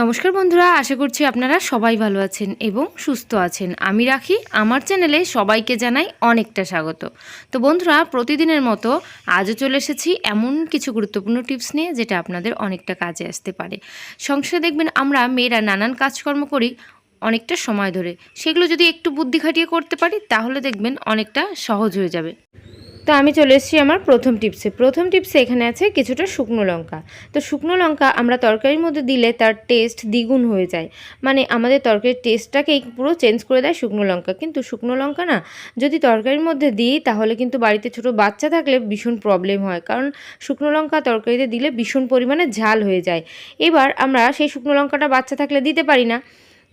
নমস্কার বন্ধুরা, আশা করছি আপনারা সবাই ভালো আছেন এবং সুস্থ আছেন। আমি রাখি, আমার চ্যানেলে সবাইকে জানাই অনেকটা স্বাগত। তো বন্ধুরা, প্রতিদিনের মতো আজও চলে এসেছি এমন কিছু গুরুত্বপূর্ণ টিপস নিয়ে, যেটা আপনাদের অনেকটা কাজে আসতে পারে। সংসারে দেখবেন আমরা মেয়েরা নানান কাজকর্ম করি অনেকটা সময় ধরে। সেগুলো যদি একটু বুদ্ধি খাটিয়ে করতে পারি, তাহলে দেখবেন অনেকটা সহজ হয়ে যাবে। তো আমি চলে এসেছি আমার প্রথম টিপসে প্রথম টিপসে এখানে আছে কিছুটা শুকনো লঙ্কা। তো শুকনো লঙ্কা আমরা তরকারির মধ্যে দিলে তার টেস্ট দ্বিগুণ হয়ে যায়। মানে আমাদের তরকারির টেস্টটাকেই পুরো চেঞ্জ করে দেয় শুকনো লঙ্কা। কিন্তু শুকনো লঙ্কা না, যদি তরকারির মধ্যে দিই, তাহলে কিন্তু বাড়িতে ছোট বাচ্চা থাকলে ভীষণ প্রবলেম হয়। কারণ শুকনো লঙ্কা তরকারিতে দিলে ভীষণ পরিমাণে ঝাল হয়ে যায়। এবার আমরা সেই শুকনো লঙ্কাটা বাচ্চা থাকলে দিতে পারি না।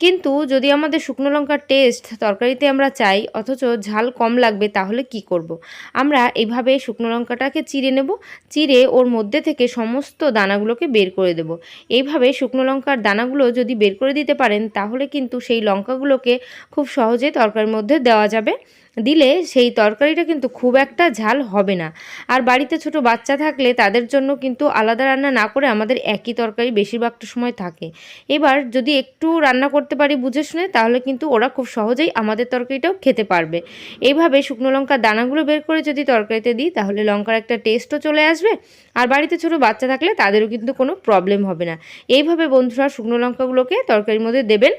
কিন্তু যদি আমাদের শুকনো লঙ্কার টেস্ট তরকারিতে আমরা চাই, অথচ ঝাল কম লাগবে, তাহলে কি করব। আমরা এভাবে শুকনো লঙ্কাটাকে চিড়ে নেব, চিড়ে ওর মধ্যে থেকে সমস্ত দানাগুলোকে বের করে দেব এইভাবে শুকনো লঙ্কার দানাগুলো যদি বের করে দিতে পারেন, তাহলে কিন্তু সেই লঙ্কাগুলোকে খুব সহজে তরকারির মধ্যে দেওয়া যাবে দিলে সেই তরকারিটা কিন্তু খুব একটা ঝাল হবে না। আর বাড়িতে ছোট বাচ্চা থাকলে তাদের জন্য কিন্তু আলাদা রান্না না করে আমাদের একই তরকারি বেশিরভাগটা সময় থাকে। এবার যদি একটু রান্না করতে পারি বুঝে শুনে, তাহলে কিন্তু ওরা খুব সহজেই আমাদের তরকারিটাও খেতে পারবে। এইভাবে শুকনো লঙ্কার দানাগুলো বের করে যদি তরকারিতে দিই, তাহলে লঙ্কার একটা টেস্টও চলে আসবে। আর বাড়িতে ছোট বাচ্চা থাকলে তাদেরও কিন্তু কোনো প্রবলেম হবে না। এইভাবে বন্ধুরা শুকনো লঙ্কাগুলোকে তরকারির মধ্যে দেবেন।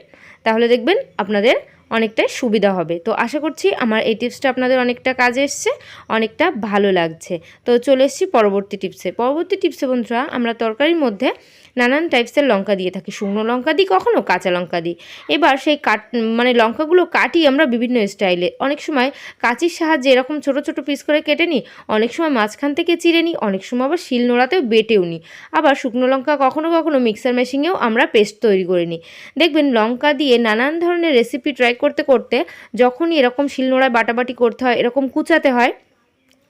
তাহলে দেখবেন আপনাদের অনেকটাই সুবিধা হবে। তো আশা করছি আমার এই টিপসটা আপনাদের অনেকটা কাজে এসছে, অনেকটা ভালো লাগছে। তো চলে এসছি পরবর্তী টিপসে। পরবর্তী টিপসে বন্ধুরা, আমরা তরকারির মধ্যে নানান টাইপসের লঙ্কা দিয়ে থাকি। শুকনো লঙ্কা দিই কখনও কাঁচা লঙ্কা দিই। এবার সেই কাট মানে লঙ্কাগুলো কাটি আমরা বিভিন্ন স্টাইলে অনেক সময় কাঁচির সাহায্যে এরকম ছোট ছোট পিস করে কেটে নিই, অনেক সময় মাঝখান থেকে চিড়ে নিই, অনেক সময় আবার শিল নোড়াতেও বেটেও নিই। আবার শুকনো লঙ্কা কখনো কখনো মিক্সার মেশিনেও আমরা পেস্ট তৈরি করে নিই। দেখবেন লঙ্কা দিয়ে নানান ধরনের রেসিপি ট্রাই করতে করতে যখনই এরকম শিলনোড়ায় বাটাবাটি করতে হয়, এরকম কুচাতে হয়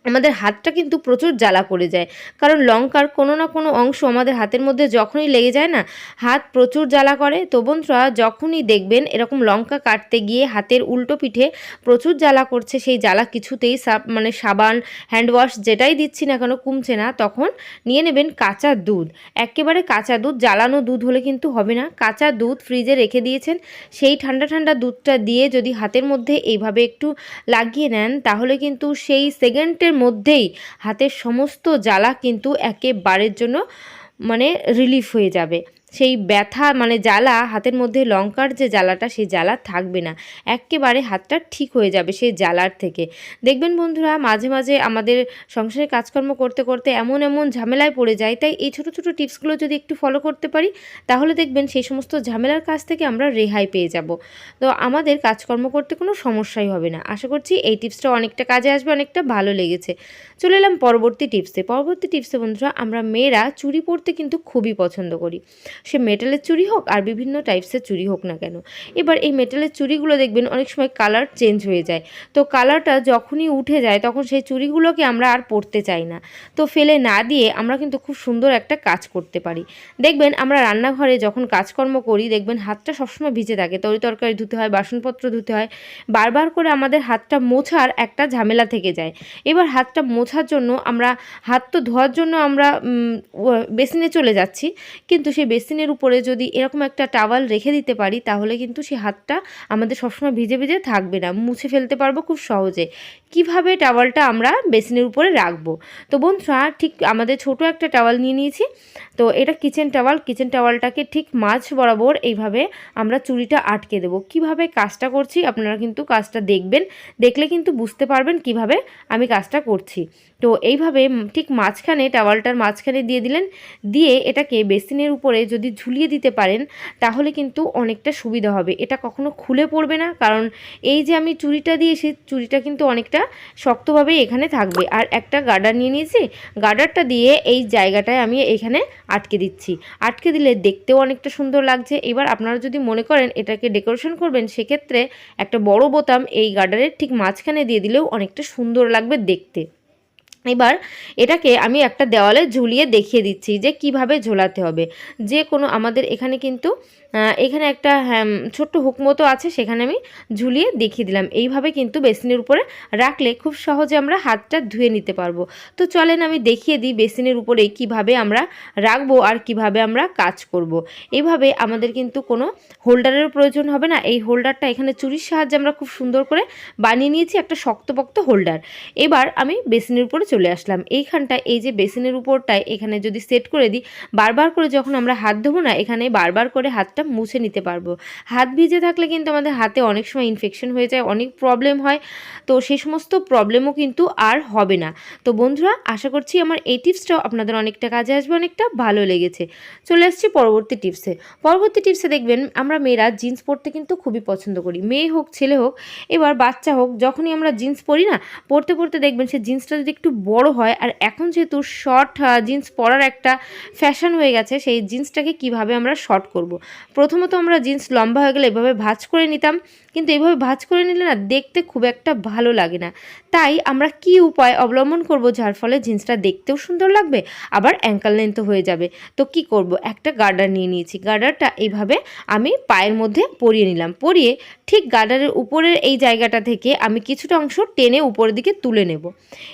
আমাদের হাতটা কিন্তু প্রচুর জ্বালা পড়ে যায়। কারণ লঙ্কার কোনো না কোনো অংশ আমাদের হাতের মধ্যে যখনই লেগে যায় না, হাত প্রচুর জ্বালা করে। তো বন্ধুরা, যখনই দেখবেন এরকম লঙ্কা কাটতে গিয়ে হাতের উল্টো পিঠে প্রচুর জ্বালা করছে, সেই জ্বালা কিছুতেই মানে সাবান, হ্যান্ড ওয়াশ যেটাই দিচ্ছি না কেন কমছে না, তখন নিয়ে নেবেন কাঁচা দুধ। একেবারে কাঁচা দুধ, জ্বালানো দুধ হলে কিন্তু হবে না। কাঁচা দুধ ফ্রিজে রেখে দিয়েছেন, সেই ঠান্ডা ঠান্ডা দুধটা দিয়ে যদি হাতের মধ্যে এইভাবে একটু লাগিয়ে নেন, তাহলে কিন্তু সেই সেকেন্ডের মধ্যেই হাতের সমস্ত জ্বালা কিন্তু একেবারের জন্য মানে রিলিফ হয়ে যাবে। সেই ব্যথা মানে জ্বালা, হাতের মধ্যে লঙ্কার যে জ্বালাটা, সেই জ্বালা থাকবে না। একেবারে হাতটা ঠিক হয়ে যাবে সেই জ্বালার থেকে। দেখবেন বন্ধুরা, মাঝে মাঝে আমাদের সংসারে কাজকর্ম করতে করতে এমন এমন ঝামেলায় পড়ে যায় তাই এই ছোটো ছোটো টিপসগুলো যদি একটু ফলো করতে পারি, তাহলে দেখবেন সেই সমস্ত ঝামেলার কাছ থেকে আমরা রেহাই পেয়ে যাব। তো আমাদের কাজকর্ম করতে কোনো সমস্যাই হবে না। আশা করছি এই টিপসটা অনেকটা কাজে আসবে, অনেকটা ভালো লেগেছে। চলে এলাম পরবর্তী টিপসে। পরবর্তী টিপসে বন্ধুরা, আমরা মেয়েরা চুরি পরতে কিন্তু খুবই পছন্দ করি। সে মেটালের চুড়ি হোক আর বিভিন্ন টাইপসের চুড়ি হোক না কেন। এবার এই মেটালের চুড়িগুলো দেখবেন অনেক সময় কালার চেঞ্জ হয়ে যায়। তো কালারটা যখনই উঠে যায় তখন সেই চুড়িগুলোকে আমরা আর পরতে চাই না। তো ফেলে না দিয়ে আমরা কিন্তু খুব সুন্দর একটা কাজ করতে পারি। দেখবেন আমরা রান্নাঘরে যখন কাজকর্ম করি, দেখবেন হাতটা সবসময় ভিজে থাকে। তরি তরকারি ধুতে হয়, বাসনপত্র ধুতে হয়। বারবার করে আমাদের হাতটা মোছার একটা ঝামেলা থেকে যায়। এবার হাতটা মোছার জন্য আমরা, হাত তো ধোয়ার জন্য আমরা বেসিনে চলে যাচ্ছি। কিন্তু সেই বেসিনের উপরে যদি এরকম একটা টাওয়াল রেখে দিতে পারি, তাহলে কিন্তু সে হাতটা আমাদের সবসময় ভিজে ভিজে থাকবে না। মুছে ফেলতে পারব খুব সহজে। কীভাবে টাওয়ালটা আমরা বেসিনের উপরে রাখব? তো বন্ধুরা, ঠিক আমাদের ছোট একটা টাওয়াল নিয়ে নিয়েছি। তো এটা কিচেন টাওয়াল। কিচেন টাওয়ালটাকে ঠিক মাঝ বরাবর এইভাবে আমরা চুড়িটা আটকে দেবো। কীভাবে কাজটা করছি আপনারা কিন্তু কাজটা দেখবেন। দেখলে কিন্তু বুঝতে পারবেন কীভাবে আমি কাজটা করছি। তো এইভাবে ঠিক মাঝখানে, টাওয়ালটার মাঝখানে দিয়ে দিলেন। দিয়ে এটাকে বেসিনের উপরে যদি ঝুলিয়ে দিতে পারেন, তাহলে কিন্তু অনেকটা সুবিধা হবে। এটা কখনো খুলে পড়বে না। কারণ এই যে আমি চুরিটা দিয়েছি চুড়িটা কিন্তু অনেকটা শক্তভাবেই এখানে থাকবে। আর একটা গার্ডার নিয়ে নিয়েছি। গার্ডারটা দিয়ে এই জায়গাটায় আমি এখানে আটকে দিচ্ছি। আটকে দিলে দেখতেও অনেকটা সুন্দর লাগছে। এবার আপনারা যদি মনে করেন এটাকে ডেকোরেশন করবেন, সেক্ষেত্রে একটা বড় বোতাম এই গার্ডারের ঠিক মাঝখানে দিয়ে দিলেও অনেকটা সুন্দর লাগবে দেখতে। এবার এটাকে আমি একটা দেওয়ালে ঝুলিয়ে দেখিয়ে দিচ্ছি যে কীভাবে ঝোলাতে হবে। যে কোনো আমাদের এখানে কিন্তু এখানে একটা হ্যাম, ছোট্ট হুক মতো আছে সেখানে আমি ঝুলিয়ে দেখিয়ে দিলাম। এইভাবে কিন্তু বেসিনের উপরে রাখলে খুব সহজে আমরা হাতটা ধুয়ে নিতে পারব। তো চলেন আমি দেখিয়ে দিই বেসিনের উপরে কীভাবে আমরা রাখব আর কীভাবে আমরা কাজ করব। এইভাবে আমাদের কিন্তু কোনো হোল্ডারের প্রয়োজন হবে না। এই হোল্ডারটা এখানে চুরির সাহায্যে আমরা খুব সুন্দর করে বানিয়ে নিয়েছি একটা শক্তপোক্ত হোল্ডার। এবার আমি বেসিনের উপরে চলে আসলাম। এইখানটায় এই যে বেসিনের উপরটায় এখানে যদি সেট করে দিই, বারবার করে যখন আমরা হাত ধোবো না, এখানে বারবার করে হাতটা মুছে নিতে পারব। হাত ভিজে থাকলে কিন্তু আমাদের হাতে অনেক সময় ইনফেকশন হয়ে যায়, অনেক প্রবলেম হয়। তো সেই সমস্ত প্রবলেমও কিন্তু আর হবে না। তো বন্ধুরা, আশা করছি আমার এই টিপসটাও আপনাদের অনেকটা কাজে আসবে, অনেকটা ভালো লেগেছে। চলে আসছি পরবর্তী টিপসে পরবর্তী টিপসে দেখবেন, আমরা মেয়েরা জিন্স পরতে কিন্তু খুবই পছন্দ করি। মেয়ে হোক, ছেলে হোক, এবার বাচ্চা হোক, যখনই আমরা জিন্স পরি না, পরতে পরতে দেখবেন সে জিন্সটা যদি একটু বড় হয়। আর এখন যেহেতু শর্ট জিন্স পরার একটা ফ্যাশন হয়ে গেছে, সেই জিন্সটাকে কীভাবে আমরা শর্ট করব। প্রথমত আমরা জিন্স লম্বা হয়ে গেলে এভাবে ভাঁজ করে নিতাম। কিন্তু এভাবে ভাঁজ করে নিলে না দেখতে খুব একটা ভালো লাগে না। তাই আমরা কি উপায় অবলম্বন করব যার ফলে জিন্সটা দেখতেও সুন্দর লাগবে, আবার অ্যাঙ্কাল লেন্থও হয়ে যাবে। তো কি করব? একটা গার্ডার নিয়ে নিয়েছি। গার্ডারটা এইভাবে আমি পায়ের মধ্যে পরিয়ে নিলাম। পরিয়ে ঠিক গার্ডারের উপরের এই জায়গাটা থেকে আমি কিছুটা অংশ টেনে উপরের দিকে তুলে নেব।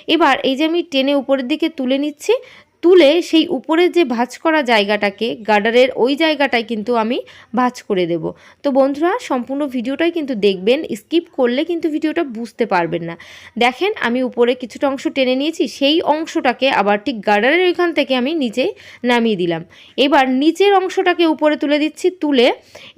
এবার এই যে আমি টেনে উপরের দিকে তুলে নিচ্ছি তুলে সেই উপরে যে ভাঁজ করা জায়গাটাকে, গার্ডারের ওই জায়গাটায় কিন্তু আমি ভাঁজ করে দেব। তো বন্ধুরা, সম্পূর্ণ ভিডিওটাই কিন্তু দেখবেন, স্কিপ করলে কিন্তু ভিডিওটা বুঝতে পারবেন না। দেখেন, আমি উপরে কিছুটা অংশ টেনে নিয়েছি, সেই অংশটাকে আবার ঠিক গার্ডারের ওইখান থেকে আমি নিচে নামিয়ে দিলাম। এবার নিচের অংশটাকে উপরে তুলে দিচ্ছি, তুলে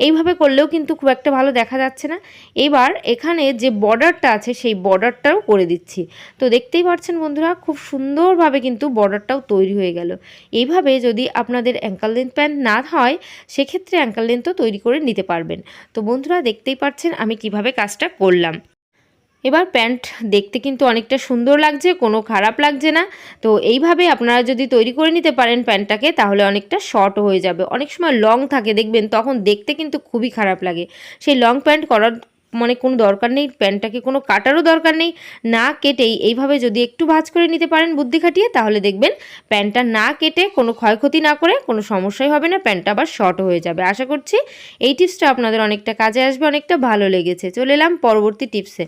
এইভাবে করলেও কিন্তু খুব একটা ভালো দেখা যাচ্ছে না। এবার এখানে যে বর্ডারটা আছে, সেই বর্ডারটাও করে দিচ্ছি। তো দেখতেই পাচ্ছেন বন্ধুরা, খুব সুন্দরভাবে কিন্তু বর্ডারটাও তৈরি হয়ে গেল। এইভাবে যদি আপনাদের অ্যাঙ্কাল লেন্থ প্যান্ট না হয়, সেক্ষেত্রে অ্যাঙ্কাল লেন্থও তৈরি করে নিতে পারবেন। তো বন্ধুরা, দেখতেই পাচ্ছেন আমি কীভাবে কাজটা করলাম। এবার প্যান্ট দেখতে কিন্তু অনেকটা সুন্দর লাগছে, কোনো খারাপ লাগছে না। তো এইভাবে আপনারা যদি তৈরি করে নিতে পারেন প্যান্টটাকে, তাহলে অনেকটা শর্ট হয়ে যাবে। অনেক সময় লং থাকে, দেখবেন, তখন দেখতে কিন্তু খুবই খারাপ লাগে। সেই লং প্যান্ট করার মানে কোনো দরকার নেই, প্যান্টটাকে কোনো কাটারও দরকার নেই, না কেটেই এইভাবে যদি একটু ভাজ করে নিতে পারেন বুদ্ধি খাটিয়ে, তাহলে দেখবেন প্যানটা না কেটে কোনো ক্ষয়ক্ষতি না করে কোনো সমস্যাই হবে না, প্যান্টটা আবার শর্ট হয়ে যাবে। আশা করছি এই টিপসটা আপনাদের অনেকটা কাজে আসবে, অনেকটা ভালো লেগেছে। চলে এলাম পরবর্তী টিপসে।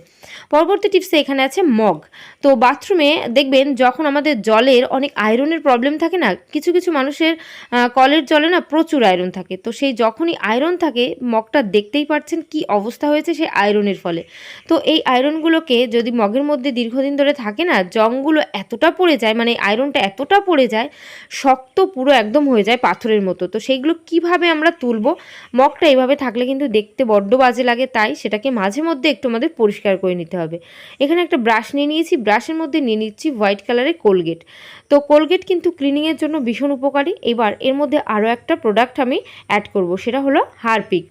পরবর্তী টিপসে এখানে আছে মগ। তো বাথরুমে দেখবেন যখন আমাদের জলের অনেক আয়রনের প্রবলেম থাকে না, কিছু কিছু মানুষের কলের জলে না প্রচুর আয়রন থাকে। তো সেই যখনই আয়রন থাকে, মগটা দেখতেই পাচ্ছেন কি অবস্থা হয়েছে, সেই আয়রনের ফলে। তো এই আয়রনগুলোকে যদি মগের মধ্যে দীর্ঘদিন ধরে থাকে না, জংগুলো এতটা পড়ে যায় মানে আয়রনটা এতটা পড়ে যায়, শক্ত পুরো একদম হয়ে যায় পাথরের মতো। তো সেইগুলো কীভাবে আমরা তুলবো? মগটা এইভাবে থাকলে কিন্তু দেখতে বড্ড বাজে লাগে, তাই সেটাকে মাঝে মধ্যে একটু আমাদের পরিষ্কার করে নিতে হবে। এখানে একটা ব্রাশ নিয়ে নিয়েছি, ব্রাশের মধ্যে নিয়ে নিচ্ছি হোয়াইট কালারের কোলগেট। তো কোলগেট কিন্তু ক্লিনিংয়ের জন্য ভীষণ উপকারী। এবার এর মধ্যে আরও একটা প্রোডাক্ট আমি অ্যাড করব, সেটা হলো হারপিক।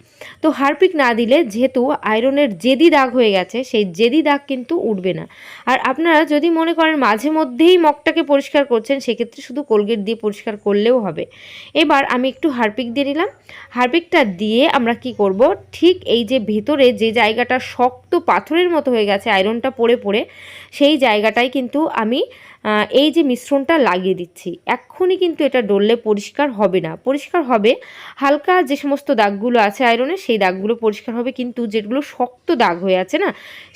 তো হারপিক না দিলে যেহেতু আয়রনের জেদি দাগ হয়ে গেছে, সেই জেদি দাগ কিন্তু উঠবে না। আর আপনারা যদি মনে করেন মাঝে মধ্যেই মগটাকে পরিষ্কার করছেন, সেক্ষেত্রে শুধু কোলগেট দিয়ে পরিষ্কার করলেও হবে। এবার আমি একটু হারপিক দিয়ে নিলাম। হারপিকটা দিয়ে আমরা কি করব? ঠিক এই যে ভেতরে যে জায়গাটা শক্ত পাথরের মতো হয়ে গেছে, আয়রনটা পড়ে পড়ে, সেই জায়গাটায় কিন্তু আমি এই যে মিশ্রণটা লাগিয়ে দিচ্ছি, এক্ষুনি কিন্তু এটা ডললে পরিষ্কার হবে না। পরিষ্কার হবে হালকা যে সমস্ত দাগগুলো আছে আয়রনের, সেই দাগগুলো পরিষ্কার হবে, কিন্তু যেগুলো শক্ত দাগ হয়ে আছে না,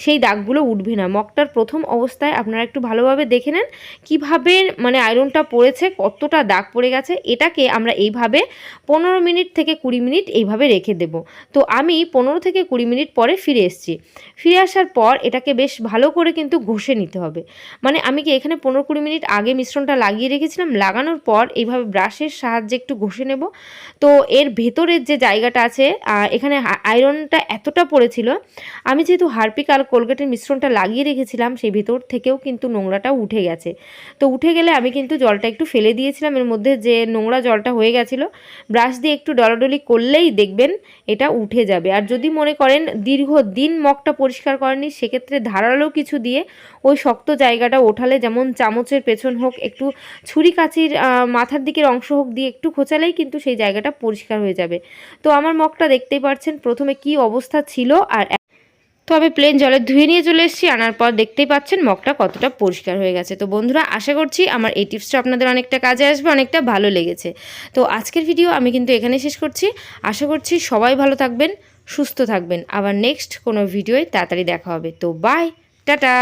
সেই দাগগুলো উঠবে না। মগটার প্রথম অবস্থায় আপনারা একটু ভালোভাবে দেখে নেন কীভাবে মানে আয়রনটা পড়েছে, কতটা দাগ পড়ে গেছে, এটাকে আমরা এইভাবে পনেরো মিনিট থেকে কুড়ি মিনিট এইভাবে রেখে দেব। তো আমি পনেরো থেকে কুড়ি মিনিট পরে ফিরে এসেছি। ফিরে আসার পর এটাকে বেশ ভালো করে কিন্তু ঘষে নিতে হবে। মানে আমি কি এখানে পনেরো কুড়ি মিনিট আগে মিশ্রণটা লাগিয়ে রেখেছিলাম। লাগানোর পর এইভাবে ব্রাশের সাহায্যে একটু ঘষে নেব। তো এর ভেতরের যে জায়গাটা আছে এখানে আয়রনটা এতটা পড়েছিল। আমি যেহেতু হারপিক আর কোলগেটের মিশ্রণটা লাগিয়ে রেখেছিলাম, সেই ভেতর থেকেও কিন্তু নোংরাটা উঠে গেছে। তো উঠে গেলে আমি কিন্তু জলটা একটু ফেলে দিয়েছিলাম। এর মধ্যে যে নোংরা জলটা হয়ে গেছিল, ব্রাশ দিয়ে একটু ডলাডলি করলেই দেখবেন এটা উঠে যাবে। আর যদি মনে করেন দীর্ঘ দিন মগটা পরিষ্কার করেনি সেক্ষেত্রে ধারালো কিছু দিয়ে ওই শক্ত জায়গাটা ওঠালে যেমন চামচের পেছন হোক, একটু ছুরি কাচির মাথার দিকের অংশ হোক দিয়ে একটু খোঁচালেই কিন্তু সেই জায়গাটা পরিষ্কার হয়ে যাবে। তো আমার মগটা দেখতেই পাচ্ছেন প্রথমে কি অবস্থা ছিল আর তো আমি প্লেন জলে ধুয়ে নিয়ে চলে এসেছি, আনার পর দেখতেই পাচ্ছেন মগটা কতটা পরিষ্কার হয়ে গেছে। তো বন্ধুরা, আশা করছি আমার এই টিপসটা আপনাদের অনেকটা কাজে আসবে, অনেকটা ভালো লেগেছে। তো আজকের ভিডিও আমি কিন্তু এখানে শেষ করছি। আশা করছি সবাই ভালো থাকবেন, সুস্থ থাকবেন। আবার নেক্সট কোনো ভিডিওয় তাড়াতাড়ি দেখা হবে। তো বাই টাটা!